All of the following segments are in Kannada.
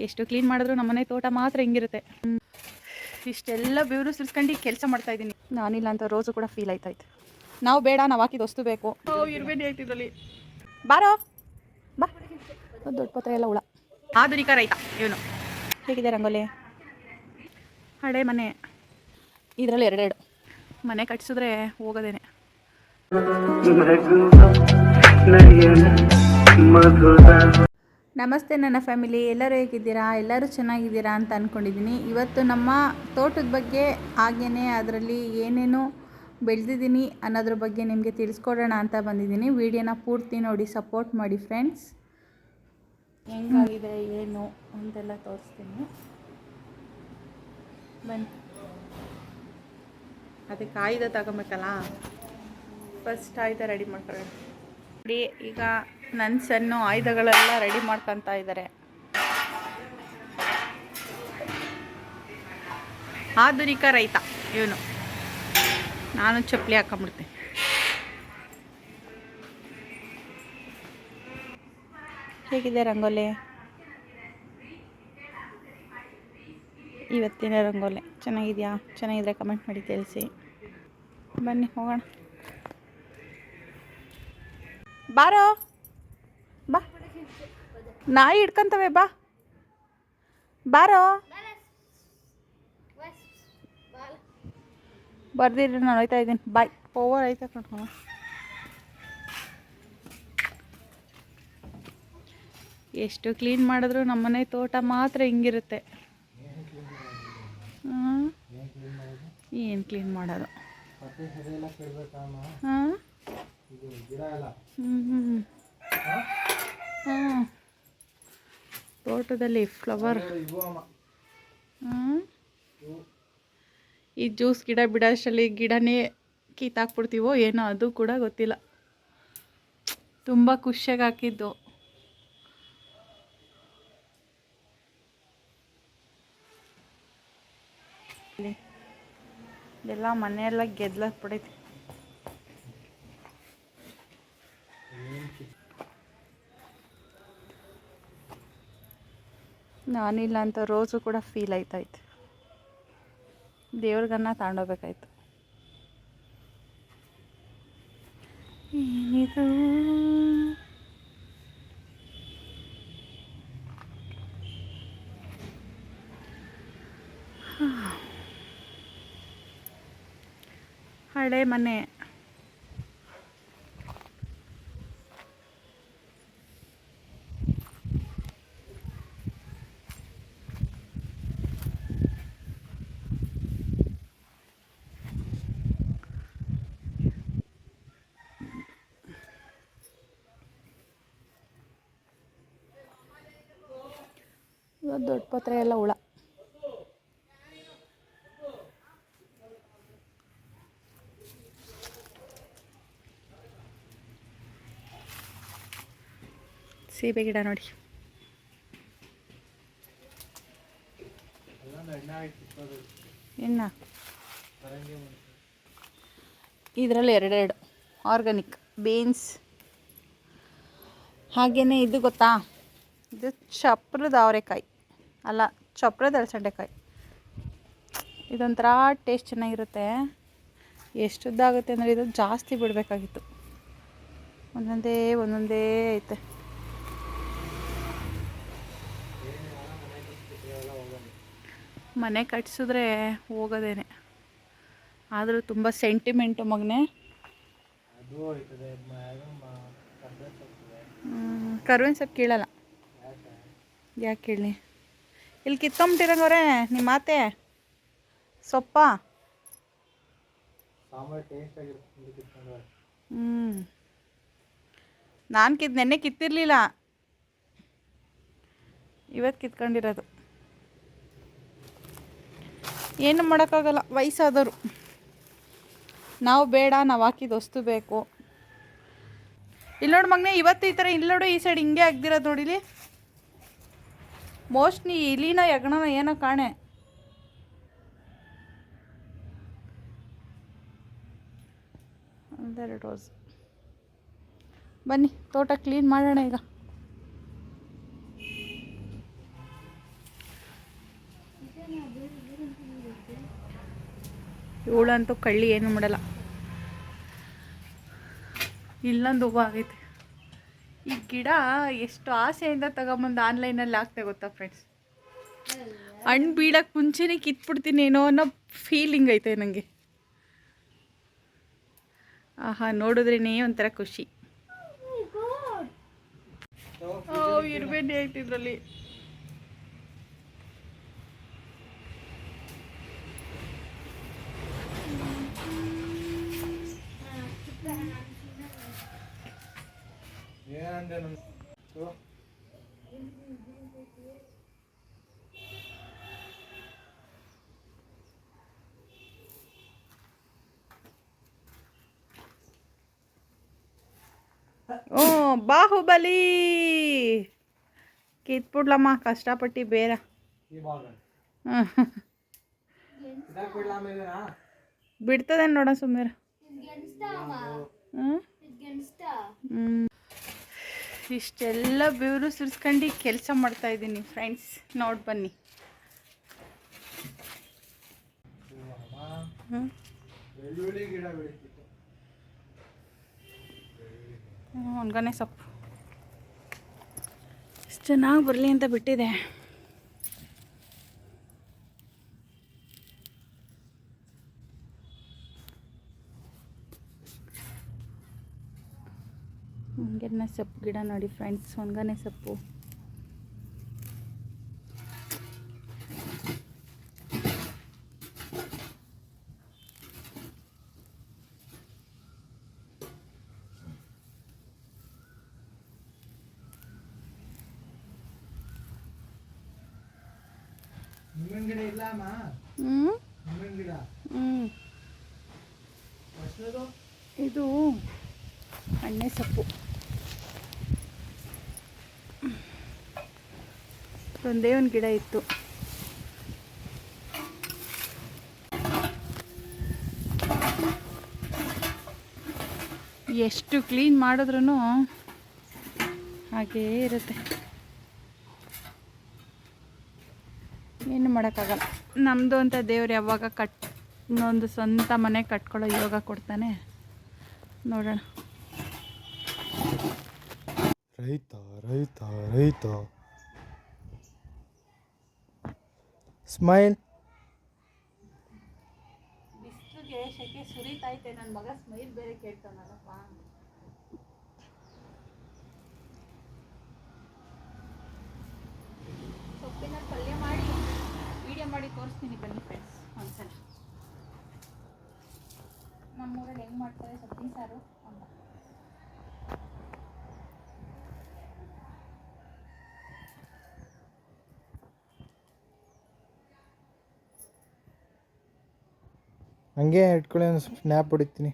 ಎಷ್ಟು ಕ್ಲೀನ್ ಮಾಡಿದ್ರು ನಮ್ಮನೆ ತೋಟ ಮಾತ್ರ ಹಿಂಗಿರುತ್ತೆ. ಇಷ್ಟೆಲ್ಲ ಬೆವರು ಸುರಿಸ್ಕೊಂಡು ಕೆಲಸ ಮಾಡ್ತಾ ಇದ್ದೀನಿ ನಾನಿಲ್ಲ ಅಂತ ರೋಸು ಕೂಡ ಫೀಲ್ ಆಯ್ತಾಯ್ತು ನಾವು ಬೇಡ ನಾವು ಹಾಕಿದ ವಸ್ತು ಬೇಕು ಇರ್ಬೇಡಿ ಬಾರೋ ಬಾ ದೊಡ್ಡ ಪತ್ರ ಎಲ್ಲ ಹುಳ ಆಧುನಿಕ ರೈತ ಇವನು ಹೇಗಿದೆ ರಂಗೋಲಿ ಹಳೆ ಮನೆ ಇದರಲ್ಲಿ ಎರಡೆರಡು ಮನೆ ಕಟ್ಸಿದ್ರೆ ಹೋಗೋದೇನೆ ನಮಸ್ತೆ ನನ್ನ ಫ್ಯಾಮಿಲಿ, ಎಲ್ಲರೂ ಹೇಗಿದ್ದೀರಾ? ಎಲ್ಲರೂ ಚೆನ್ನಾಗಿದ್ದೀರಾ ಅಂತ ಅಂದ್ಕೊಂಡಿದ್ದೀನಿ ಇವತ್ತು ನಮ್ಮ ತೋಟದ ಬಗ್ಗೆ ಹಾಗೇ ಅದರಲ್ಲಿ ಏನೇನು ಬೆಳೆದಿದ್ದೀನಿ ಅನ್ನೋದ್ರ ಬಗ್ಗೆ ನಿಮಗೆ ತಿಳಿಸ್ಕೊಡೋಣ ಅಂತ ಬಂದಿದ್ದೀನಿ. ವಿಡಿಯೋನ ಪೂರ್ತಿ ನೋಡಿ, ಸಪೋರ್ಟ್ ಮಾಡಿ ಫ್ರೆಂಡ್ಸ್. ಹೆಂಗಾಗಿದೆ, ಏನು ಅಂತೆಲ್ಲ ತೋರಿಸ್ತೀನಿ. ಬನ್ನಿ. ಅದಕ್ಕೆ ಆಯುಧ ತಗೊಬೇಕಲ್ಲ? ಫಸ್ಟ್ ಆಯುಧ ರೆಡಿ ಮಾಡ್ಕೊಳ್ಳೋಣ. ನೋಡಿ, ಈಗ ನನ್ನ ಸಣ್ಣ ಆಯುಧಗಳೆಲ್ಲ ರೆಡಿ ಮಾಡ್ಕೊತಾ ಇದ್ದಾರೆ ಆಧುನಿಕ ರೈತ ಇವನು. ನಾನು ಚಪ್ಪಲಿ ಹಾಕೊಂಬಿಡ್ತೀನಿ. ಹೇಗಿದೆ ರಂಗೋಲಿ? ಇವತ್ತಿನ ರಂಗೋಲಿ ಚೆನ್ನಾಗಿದೆಯಾ? ಚೆನ್ನಾಗಿದ್ರೆ ಕಮೆಂಟ್ ಮಾಡಿ ತಿಳಿಸಿ. ಬನ್ನಿ ಹೋಗೋಣ. ಬಾರೋ. ನಾಯಿ ಹಿಡ್ಕೊಂತವೆ, ಬಾ. ಬಾರೋ. ಬರ್ದಿರಿ, ನಾನು ಹೋಯ್ತಾ ಇದ್ದೀನಿ. ಬಾಯ್. ಓವರ್ ಐತೆ ನೋಡ್ಕೊಂಡು ಎಷ್ಟು ಕ್ಲೀನ್ ಮಾಡಿದ್ರು ನಮ್ಮನೆ ತೋಟ ಮಾತ್ರ ಹಿಂಗಿರುತ್ತೆ. ಏನು ಕ್ಲೀನ್ ಮಾಡೋದು? ಹಾಂ ಹ್ಞೂ ಹಾಂ ತೋಟದಲ್ಲಿ ಫ್ಲವರ್. ಈ ಜ್ಯೂಸ್ ಗಿಡ ಬಿಡೋಷ್ಟರಲ್ಲಿ ಗಿಡನೇ ಕಿತ್ತಾಕ್ಬಿಡ್ತೀವೋ ಏನೋ ಅದು ಕೂಡ ಗೊತ್ತಿಲ್ಲ. ತುಂಬ ಖುಷಿಯಾಗಿ ಹಾಕಿದ್ದು. ಎಲ್ಲ ಮನೆಯೆಲ್ಲ ಗೆದ್ಲಕ್ಕೆ ಬಿಡೈತಿ ನಾನಿಲ್ಲ ಅಂತ ರೋಸು ಕೂಡ ಫೀಲ್ ಆಯ್ತಾಯ್ತು. ದೇವ್ರಿಗನ್ನ ತಗೊಂಡೋಗ್ಬೇಕಾಯ್ತು ಏನಿದು? ಹಳೆ ಮನೆ. ಇವತ್ತು ದೊಡ್ಡ ಪತ್ರೆ ಎಲ್ಲ ಹುಳ. ಸೀಬೆ ಗಿಡ ನೋಡಿ. ಇನ್ನ. ಇದರಲ್ಲಿ ಎರಡೆರಡು. ಆರ್ಗಾನಿಕ್ ಬೀನ್ಸ್ ಹಾಗೇನೆ ಇದು ಗೊತ್ತಾ? ಇದು ಚಪ್ರದ ಅವರೆಕಾಯಿ. ಅಲ್ಲ, ಚಪ್ರದ ಅಲಸಂಡೆಕಾಯಿ. ಇದೊಂಥರ ಟೇಸ್ಟ್ ಚೆನ್ನಾಗಿರುತ್ತೆ. ಎಷ್ಟು ಉದ್ದಾಗುತ್ತೆ ಅಂದರೆ ಇದು ಜಾಸ್ತಿ ಬಿಡಬೇಕಾಗಿತ್ತು. ಒಂದೊಂದೇ ಒಂದೊಂದೇ ಐತೆ. ಮನೆ ಕಟ್ಸಿದ್ರೆ ಹೋಗೋದೇನೆ. ಆದರೂ ತುಂಬ ಸೆಂಟಿಮೆಂಟು ಮಗನೇ. ಕರ್ವೇನ್ ಸೊಪ್ಪು ಕೇಳಲ್ಲ. ಯಾಕೆ ಕೇಳಿ ಇಲ್ಲಿ ಕಿತ್ಕೊಂಬಿಟ್ಟಿರಂಗವ್ರೆ ನಿಮ್ಮ ಮಾತೆ. ಸೊಪ್ಪ? ಹ್ಞೂ ನಾನು ಕಿತ್ ನೆನ್ನೆ ಕಿತ್ತಿರಲಿಲ್ಲ. ಇವತ್ತು ಕಿತ್ಕೊಂಡಿರೋದು. ಏನು ಮಾಡೋಕ್ಕಾಗಲ್ಲ ವಯಸ್ಸಾದವರು. ನಾವು ಬೇಡ ನಾವು ಹಾಕಿದ ವಸ್ತು ಬೇಕು. ಇಲ್ಲಿ ನೋಡು ಮಗನೇ ಇವತ್ತು ಈ ಥರ ಇಲ್ಲಿ ನೋಡು ಈ ಸೈಡ್ ಹಿಂಗೆ ಆಗ್ದಿರೋದು ನೋಡಿಲಿ ಮೋಸ್ಟ್ಲಿ ಇಲಿನ ಯಗಣನ ಏನೋ ಕಾಣೆ. ರೋಸ್ ಬನ್ನಿ, ತೋಟ ಕ್ಲೀನ್ ಮಾಡೋಣ ಈಗ. ಇವಳಂತೂ ಕಳ್ಳಿ ಏನು ಮಾಡಲ್ಲ. ಇಲ್ಲೊಂದು ಹೂವು ಆಗೈತೆ. ಈ ಗಿಡ ಎಷ್ಟು ಆಸೆಯಿಂದ ತಗೊಂಬಂದು ಆನ್ಲೈನಲ್ಲಿ ಹಾಕ್ತೆ ಗೊತ್ತಾ ಫ್ರೆಂಡ್ಸ್ ಹಣ್ಣು ಬೀಳಕ್ಕೆ ಮುಂಚೆನೇ ಕಿತ್ಬಿಡ್ತೀನೇನೋ ಅನ್ನೋ ಫೀಲಿಂಗ್ ಐತೆ ನನಗೆ ಆಹಾ ನೋಡಿದ್ರೇನೇ ಒಂಥರ ಖುಷಿ. ಓ ಇರ್ಬೇಡಿ ಆಯ್ತು ಇದರಲ್ಲಿ ಏನಂದೆ ನನ್? ತಗೋ. ಓ ಬಾಹುಬಲಿ! ಕಿತ್ಬಿಡ್ಲಮ್ಮ ಕಷ್ಟಪಟ್ಟು ಬೇರೆ? ಬಿಡ್ತದೆ ನೋಡ ಸುಮ್ಮನೆ ಹ್ಞೂ ಹ್ಮ್. ಇಷ್ಟೆಲ್ಲ ಬೆವರು ಸುರಿಸ್ಕೊಂಡು ಕೆಲಸ ಮಾಡ್ತಾ ಇದ್ದೀನಿ ಫ್ರೆಂಡ್ಸ್ ನೋಡಿ ಬನ್ನಿ. ಒಣಗನೆ ಸೊಪ್ಪು. ಚೆನ್ನಾಗಿ ಬರಲಿ ಅಂತ ಬಿಟ್ಟಿದೆ. ಒಣಗನೆ ಸೊಪ್ಪು ಗಿಡ ನೋಡಿ ಫ್ರೆಂಡ್ಸ್ ಒಣಗನೆ ಸೊಪ್ಪು. ಇದು ಎಣ್ಣೆ ಸೊಪ್ಪು. ಒಂದೇ ಒಂದು ಗಿಡ ಇತ್ತು. ಎಷ್ಟು ಕ್ಲೀನ್ ಮಾಡಿದ್ರೂ ಹಾಗೇ ಇರುತ್ತೆ. ಏನು ಮಾಡೋಕ್ಕಾಗಲ್ಲ. ನಮ್ಮದು ಅಂತ ದೇವ್ರು ಯಾವಾಗ ಕಟ್ ಒಂದು ಸ್ವಂತ ಮನೆ ಕಟ್ಕೊಳ್ಳೋ ಯೋಗ ಕೊಡ್ತಾನೆ. ನೋಡೋಣ. ರೈತ ರೈತ ರೈತ ಸ್ಮೈಲ್ ಬಿಸಿಲಿಗೆ ಸೆಕೆ ಸುರಿತೈತೆ ನನ್ನ ಮಗ ಸ್ಮೈಲ್ ಬೇರೆ ಕೇಳ್ತಾನಲ್ಲಪ್ಪ. ಸೊಪ್ಪಿನ ಪಲ್ಯ ಮಾಡಿ ವಿಡಿಯೋ ಮಾಡಿ ತೋರಿಸ್ತೀನಿ ಬನ್ನಿ ಫ್ರೆಂಡ್ಸ್ ಒಂದ್ಸಲ. ನಮ್ಮೂರಲ್ಲಿ ಹೆಂಗೆ ಮಾಡ್ತಾರೆ ಸೊಪ್ಪಿನ ಸಾರು ಅಂತ ಹಂಗೆ ಇಟ್ಕೊಳ್ಳಿ ಒಂದು ಸ್ನ್ಯಾಪ್ ಹೊಡಿತೀನಿ.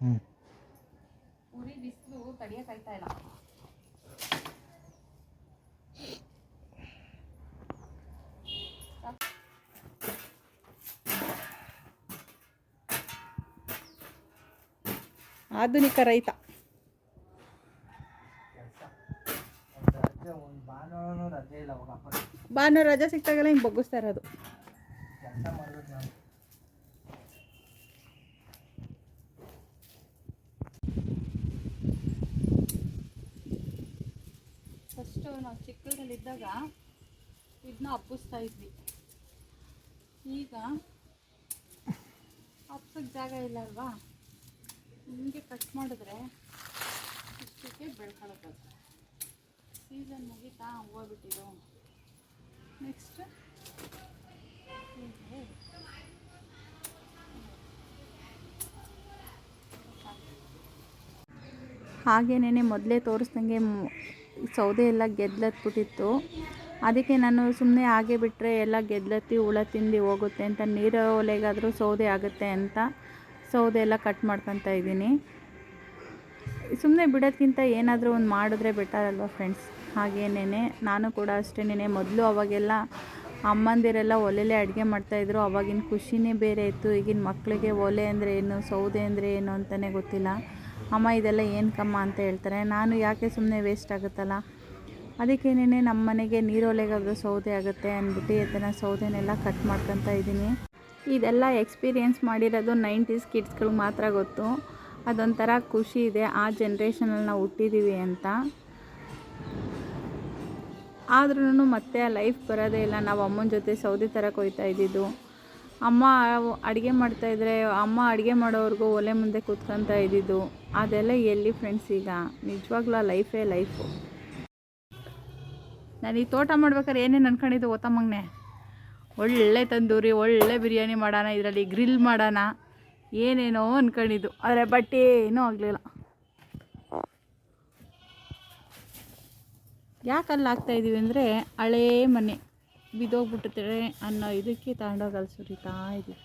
ಹ್ಞೂ ಉರಿ ಬಿಸಿಲು ತಡಿಯೋಕ್ಕಾಯ್ತಾ ಇಲ್ಲ. ಆಧುನಿಕ ರೈತ. ಒಂದು ಭಾನುವಾರನೂ ರಜೆ ಇಲ್ಲ ಅವಾಗ. ಭಾನುವಾರ ರಜೆ ಸಿಕ್ತಾಗೆಲ್ಲ ಹಿಂಗೆ ಬಗ್ಗಿಸ್ತಾ ಇರೋದು ಕೆಲಸ ಮಾಡ್ಬೇಕು ನಾನು ಫಸ್ಟು ನಾವು ಚಿಕ್ಕದ್ರಲ್ಲಿದ್ದಾಗ ಇದನ್ನ ಹಬ್ಬಿಸ್ತಾ ಇದ್ವಿ. ಈಗ ಹಬ್ಸಕ್ಕೆ ಜಾಗ ಇಲ್ಲ ಅಲ್ವಾ? ಹಿಂಗೆ ಕಟ್ ಮಾಡಿದ್ರೆ ಇಷ್ಟಕ್ಕೆ ಬೆಳ್ಕೊಳಕ್ಕೆ ಸೀಸನ್ ಮುಗೀತಾ ಹೂವು ಬಿಟ್ಟಿರೋ ನೆಕ್ಸ್ಟ್ ಹಾಗೇನೇ ಮೊದಲೇ ತೋರಿಸ್ದಂಗೆ ಸೌದೆ ಎಲ್ಲ ಗೆದ್ಲತ್ಬಿಟ್ಟಿತ್ತು ಅದಕ್ಕೆ ನಾನು ಸುಮ್ಮನೆ ಹಾಗೆ ಬಿಟ್ಟರೆ ಎಲ್ಲ ಗೆದ್ಲತ್ತಿ ಹುಳ ತಿಂದು ಹೋಗುತ್ತೆ ಅಂತ, ನೀರು ಒಲೆಗಾದರೂ ಸೌದೆ ಆಗುತ್ತೆ ಅಂತ ಸೌದೆ ಎಲ್ಲ ಕಟ್ ಮಾಡ್ಕೊತಾ ಇದ್ದೀನಿ. ಸುಮ್ಮನೆ ಬಿಡೋದ್ಕಿಂತ ಏನಾದರೂ ಒಂದು ಮಾಡಿದ್ರೆ ಬೆಟರ್ ಅಲ್ವಾ ಫ್ರೆಂಡ್ಸ್ ಹಾಗೇನೇ ನಾನು ಕೂಡ ಅಷ್ಟೇನೇ ಮೊದಲು ಅವಾಗೆಲ್ಲ ಅಮ್ಮಂದಿರೆಲ್ಲ ಒಲೆಲೇ ಅಡುಗೆ ಮಾಡ್ತಾಯಿದ್ರು ಅವಾಗಿನ ಖುಷಿನೇ ಬೇರೆ ಇತ್ತು. ಈಗಿನ ಮಕ್ಕಳಿಗೆ ಒಲೆ ಅಂದರೆ ಏನು, ಸೌದೆ ಅಂದರೆ ಏನು ಅಂತಲೇ ಗೊತ್ತಿಲ್ಲ. ಅಮ್ಮ ಇದೆಲ್ಲ ಏನು ಕಮ್ಮ ಅಂತ ಹೇಳ್ತಾರೆ. ನಾನು ಯಾಕೆ ಸುಮ್ಮನೆ ವೇಸ್ಟ್ ಆಗುತ್ತಲ್ಲ? ಅದಕ್ಕೇನೇ ನಮ್ಮ ಮನೆಗೆ ನೀರೊಲೆಗಾದ್ರೂ ಸೌದೆ ಆಗುತ್ತೆ ಅಂದ್ಬಿಟ್ಟು ಇದನ್ನು ಸೌದೆನೆಲ್ಲ ಕಟ್ ಮಾಡ್ಕೊತಾ ಇದ್ದೀನಿ. ಇದೆಲ್ಲ ಎಕ್ಸ್ಪೀರಿಯೆನ್ಸ್ ಮಾಡಿರೋದು ನೈಂಟೀಸ್ ಕಿಡ್ಸ್ಗಳಿಗೆ ಮಾತ್ರ ಗೊತ್ತು. ಅದೊಂಥರ ಖುಷಿ ಇದೆ. ಆ ಜನ್ರೇಷನಲ್ಲಿ ನಾವು ಹುಟ್ಟಿದ್ದೀವಿ ಅಂತ. ಆದ್ರೂ ಮತ್ತೆ ಆ ಲೈಫ್ ಬರೋದೇ ಇಲ್ಲ. ನಾವು ಅಮ್ಮನ ಜೊತೆ ಸೌದೆ ಥರ ಕೊಯ್ತಾ ಇದ್ದಿದ್ದು. ಅಮ್ಮ ಅಡುಗೆ ಮಾಡ್ತಾಯಿದ್ರೆ ಅಮ್ಮ ಅಡುಗೆ ಮಾಡೋವರೆಗೂ ಒಲೆ ಮುಂದೆ ಕೂತ್ಕೊತಾ ಇದ್ದಿದ್ದು, ಅದೆಲ್ಲ ಎಲ್ಲಿ ಫ್ರೆಂಡ್ಸ್ ಈಗ? ನಿಜವಾಗ್ಲೂ ಆ ಲೈಫೇ ಲೈಫು ನಾನು ಈ ತೋಟ ಮಾಡ್ಬೇಕಾದ್ರೆ ಏನೇನು ಅನ್ಕೊಂಡಿದ್ದು ಓತಮ್ಮಗ್ನೆ ಒಳ್ಳೆ ತಂದೂರಿ, ಒಳ್ಳೆ ಬಿರಿಯಾನಿ ಮಾಡೋಣ, ಇದರಲ್ಲಿ ಗ್ರಿಲ್ ಮಾಡೋಣ, ಏನೇನೋ ಅನ್ಕೊಂಡಿದ್ದು. ಆದರೆ ಬಟ್ಟೆ ಏನೂ ಆಗಲಿಲ್ಲ. ಯಾಕೆ ಅಲ್ಲಿ ಆಗ್ತಾ ಇದೀವಿ ಅಂದರೆ ಹಳೇ ಮನೆ. ಬಿದ್ದೋಗ್ಬಿಟ್ಟಿರ್ತಾರೆ ಅನ್ನೋ ಇದಕ್ಕೆ ತಗೊಂಡೋಗಿ ಅಲ್ಲಿ ಸುರಿತಾ ಇದೀವಿ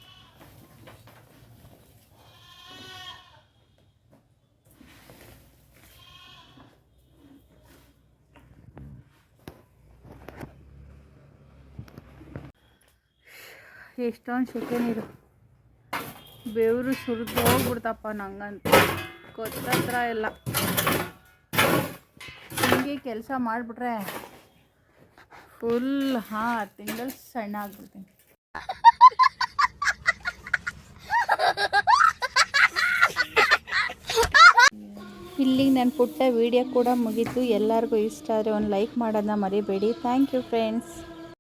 ಎಷ್ಟೊಂದು ಸೆಕೆ ನೀರು. ಬೆವರು ಸುರಿದು ಹೋಗ್ಬಿಡ್ತಪ್ಪ ನಂಗಂತ. ಗೊತ್ತತ್ರ ಇಲ್ಲ. ಹಿಂಗೆ ಕೆಲಸ ಮಾಡಿಬಿಟ್ರೆ ಫುಲ್, ಹಾಂ, ತಿಂಗಳು ಸಣ್ಣ ಆಗ್ಬಿಡ್ತೀನಿ. ಇಲ್ಲಿಗೆ ನನ್ನ ಪುಟ್ಟ ವಿಡಿಯೋ ಕೂಡ ಮುಗೀತು. ಎಲ್ಲರಿಗೂ ಇಷ್ಟ ಆದರೆ ಒಂದು ಲೈಕ್ ಮಾಡೋದನ್ನ ಮರಿಬೇಡಿ. Thank you friends